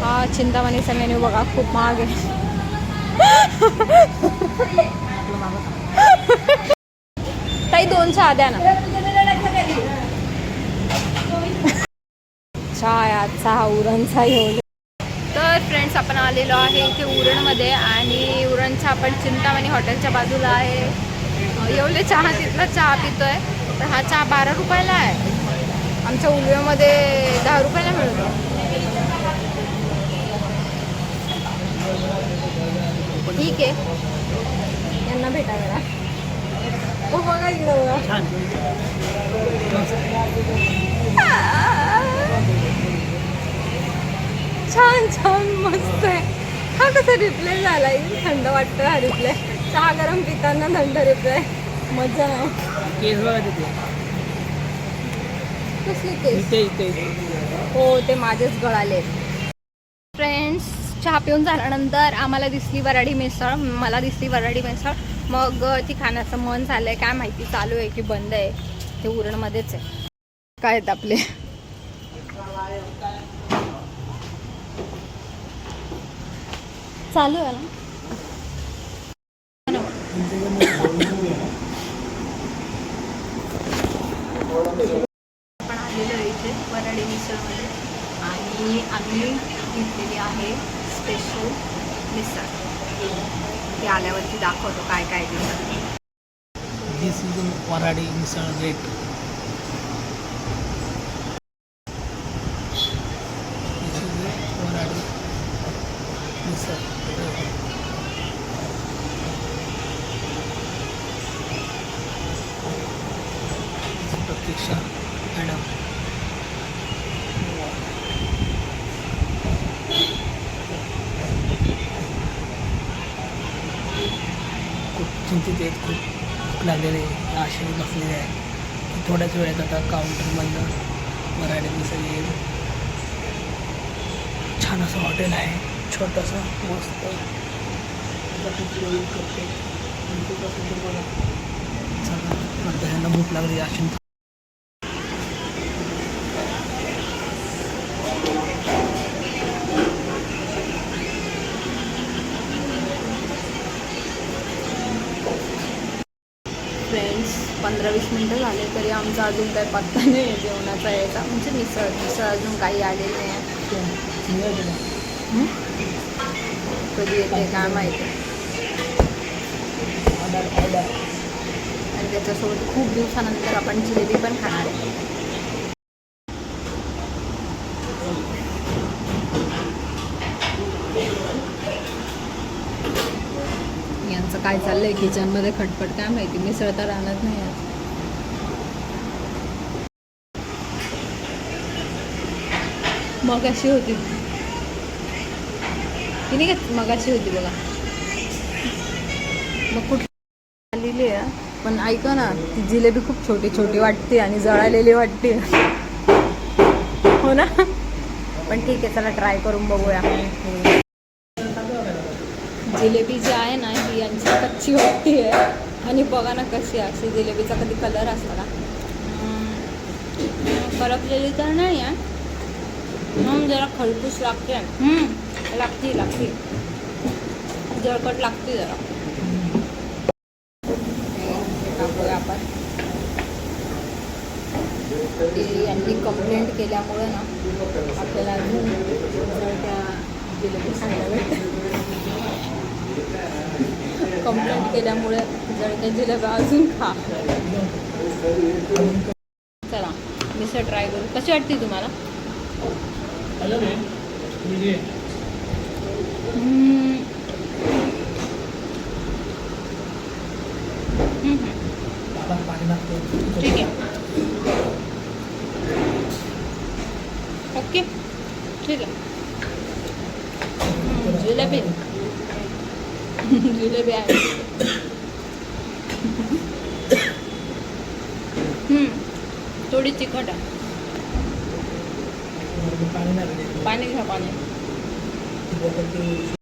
हा चिंतामणीचा मेन्यू बघा खूप महाग आहे ताई दोन चहा द्या ना यात चहा उरणचा घेऊन तर फ्रेंड्स आपण आलेलो आहे इथे उरणमध्ये आणि उरणचा आपण चिंतामणी हॉटेलच्या बाजूला आहे. येवले चहा तिथला चहा पितोय. तर हा चहा बारा रुपयाला आहे. आमच्या उलव्यामध्ये दहा रुपयाला मिळतो. ठीक आहे. यांना भेटायला हो बघा इकडं बघा छान छान मस्त आहे कसा रिप्लाय झाला थंड वाटतं हा रिप्लाय चहा गरम पिताना थंड रिप्लाय मजा. नाही केस बघा तिथे कसली केस? इथे इथे हो ते माझेच गळाले. फ्रेंड्स चहा पिऊन झाल्यानंतर आम्हाला दिसली वराडी मिसळ. मला दिसली वराडी मिसळ. मग ती खाण्याचं मन झालंय. काय माहिती चालू आहे की बंद आहे. ते उरणमध्येच आहे. काय आहेत आपले? चालू आहे ना? आपण आलेलो आहे इथे वराडी मिसळमध्ये. आणि आम्ही घेतलेली आहे स्पेशल मिसळ. ती आल्यावरती दाखवतो काय काय तिथं this is Varadi misal rate this is Varadi misal Pratiksha madam खूप चिंतित आहेत खूप. भूक लागलेले आहे आशेने बसलेले आहे थोड्याच वेळात आता काउंटरमधनं मराठी मिसळ येईल छान असं हॉटेल आहे. छोटंसं मस्त. करते चला आता ह्यांना भूक लागली आशेने फ्रेंड्स पंधरा वीस मिनटं झाले तरी आमचा अजून काही पत्ता नाही आहे जेवणाचा यायचा. म्हणजे मिसळ मिसळ अजून काही आलेली नाही आहे. कधी येते काय माहिती आणि त्याच्यासोबत खूप दिवसानंतर आपण जिलेबी पण खाणार आहे यांचं काय चाललंय किचनमध्ये खटपट काय माहिती? मिसळ तर आणत नाही आज. मग अशी होती. ती नाही का मग अशी होती बघा. मग कुठली आलेली आहे पण ऐका ना ती जिलेबी खूप छोटी छोटी वाटते आणि जळालेली वाटते. हो ना? पण ठीक आहे चला ट्राय करून बघूया. जिलेबी जी आहे ना ही यांची कच्ची वाटते आहे. आणि बघा ना कशी आहे. अशी जिलेबीचा कधी कलर असतो ना. करपलेली तर नाही आहे. म्हणून जरा खरपूस लागते. लागते लागते. जळकट लागते जरा. आपण. यांनी कंप्लेंट केल्यामुळं ना आपल्याला अजून जिलेबी सांगावे कंप्लेंट केल्यामुळे जळक्या जिलेबी अजून खा. चला मिसळ ट्राय करू. कशी वाटते तुम्हाला? ठीक आहे. ओके. ठीक आहे. जिलेबी. जिलेबी आहे हम्म, थोडी तिखट आहे पाणी नाही पाणी घ्या पाणी ते